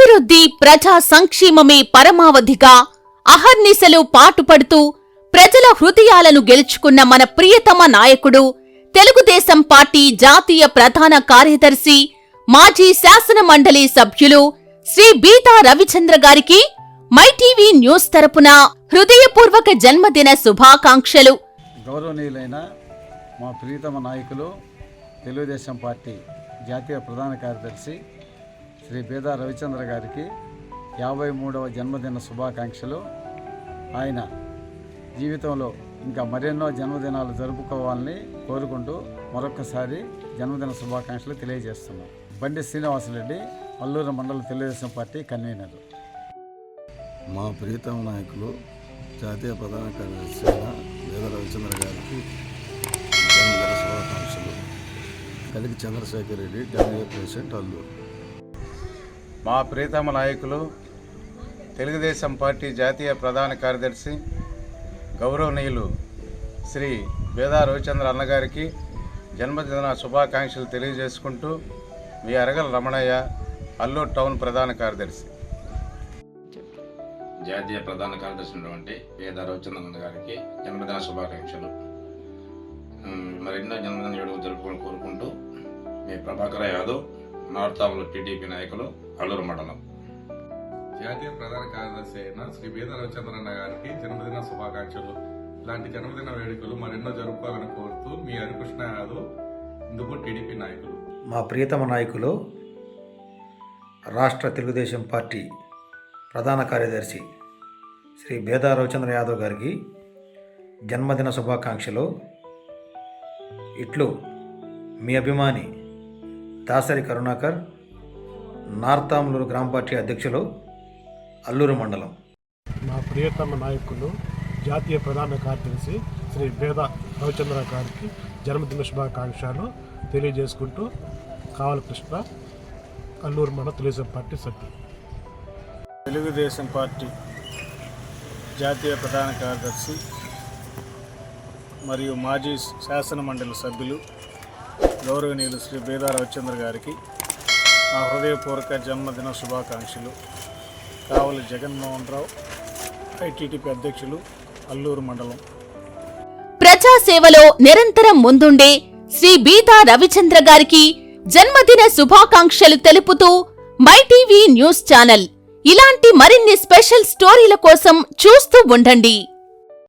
అభివృద్ధి ప్రజా సంక్షేమమే పరమావధిగా అహర్నిశలు పాటుపడుతూ ప్రజల హృదయాలను గెలుచుకున్న మన ప్రియతమ నాయకుడు తెలుగుదేశం పార్టీ జాతీయ ప్రధాన కార్యదర్శి మాజీ శాసన మండలి సభ్యులు శ్రీ బీతా రవిచంద్ర గారికి మైటీవీ న్యూస్ తరపున హృదయపూర్వక జన్మదిన శుభాకాంక్షలు. గౌరవనీయులైన మా ప్రియతమ నాయకులు తెలుగుదేశం పార్టీ జాతీయ ప్రధాన కార్యదర్శి శ్రీ బేదా రవిచంద్ర గారికి యాభై మూడవ జన్మదిన శుభాకాంక్షలు. ఆయన జీవితంలో ఇంకా మరెన్నో జన్మదినాలు జరుపుకోవాలని కోరుకుంటూ మరొకసారి జన్మదిన శుభాకాంక్షలు తెలియజేస్తున్నాం. బండి శ్రీనివాసరెడ్డి అల్లూరు మండల తెలుగుదేశం పార్టీ కన్వీనర్. మా ప్రియతమ నాయకులు జాతీయ ప్రధాన కార్యదర్శి వేద రవిచంద్ర గారికి జన్మదిన శుభాకాంక్షలు. కలిగి చంద్రశేఖర్ రెడ్డి డబ్ల్యూ ప్రెసిడెంట్ అల్లూరు. మా ప్రీతమ నాయకులు తెలుగుదేశం పార్టీ జాతీయ ప్రధాన కార్యదర్శి గౌరవనీయులు శ్రీ బేదా రవిచంద్ర అన్నగారికి జన్మదిన శుభాకాంక్షలు తెలియజేసుకుంటూ మీ అరగల రమణయ్య అల్లూరు టౌన్ ప్రధాన కార్యదర్శి. జాతీయ ప్రధాన కార్యదర్శి అయినటువంటి పేద రవిచంద్రన్ గారికి జన్మదిన శుభాకాంక్షలు. మరెన్నో జన్మదిన వేడుకలు జరుపుకోవాలని కోరుకుంటూ మీ ప్రభాకర యాదవ్ నార్తాములు టీడీపీ నాయకులు అల్లూరు మండలం. జాతీయ ప్రధాన కార్యదర్శి అయిన శ్రీ బీద రవిచంద్రన్న గారికి జన్మదిన శుభాకాంక్షలు. ఇలాంటి జన్మదిన వేడుకలు మరెన్నో జరుపుకోవాలని కోరుతూ మీ హరికృష్ణ యాదవ్ ఇందుకు టీడీపీ నాయకులు. మా ప్రియతమ నాయకులు రాష్ట్ర తెలుగుదేశం పార్టీ ప్రధాన కార్యదర్శి శ్రీ బేదా రవిచంద్ర యాదవ్ గారికి జన్మదిన శుభాకాంక్షలు. ఇట్లు మీ అభిమాని దాసరి కరుణాకర్ నార్తాంలూరు గ్రామ పార్టీ అధ్యక్షులు అల్లూరు మండలం. మా ప్రియతమ నాయకులు జాతీయ ప్రధాన కార్యదర్శి శ్రీ బేద రవిచంద్ర గారికి జన్మదిన శుభాకాంక్షలు తెలియజేసుకుంటూ కావల కృష్ణ అల్లూరు మన తెలుగుదేశం పార్టీ సభ్యులు. తెలుగుదేశం పార్టీ జాతీయ ప్రధాన కార్యదర్శి మరియు మాజీ శాసన మండలి సభ్యులు గౌరవనీయులు శ్రీ బేదా రవిచంద్ర గారికి నా హృదయపూర్వక జన్మదిన శుభాకాంక్షలు. కావలి జగన్మోహన్ రావు ఐటీడీపీ అధ్యక్షులు అల్లూరు మండలం. ప్రజాసేవలో నిరంతరం ముందుండే శ్రీ బీతా రవిచంద్ర గారికి జన్మదిన శుభాకాంక్షలు తెలుపుతూ మైటీవీ న్యూస్ ఛానల్. ఇలాంటి మరిన్ని స్పెషల్ స్టోరీల కోసం చూస్తూ ఉండండి.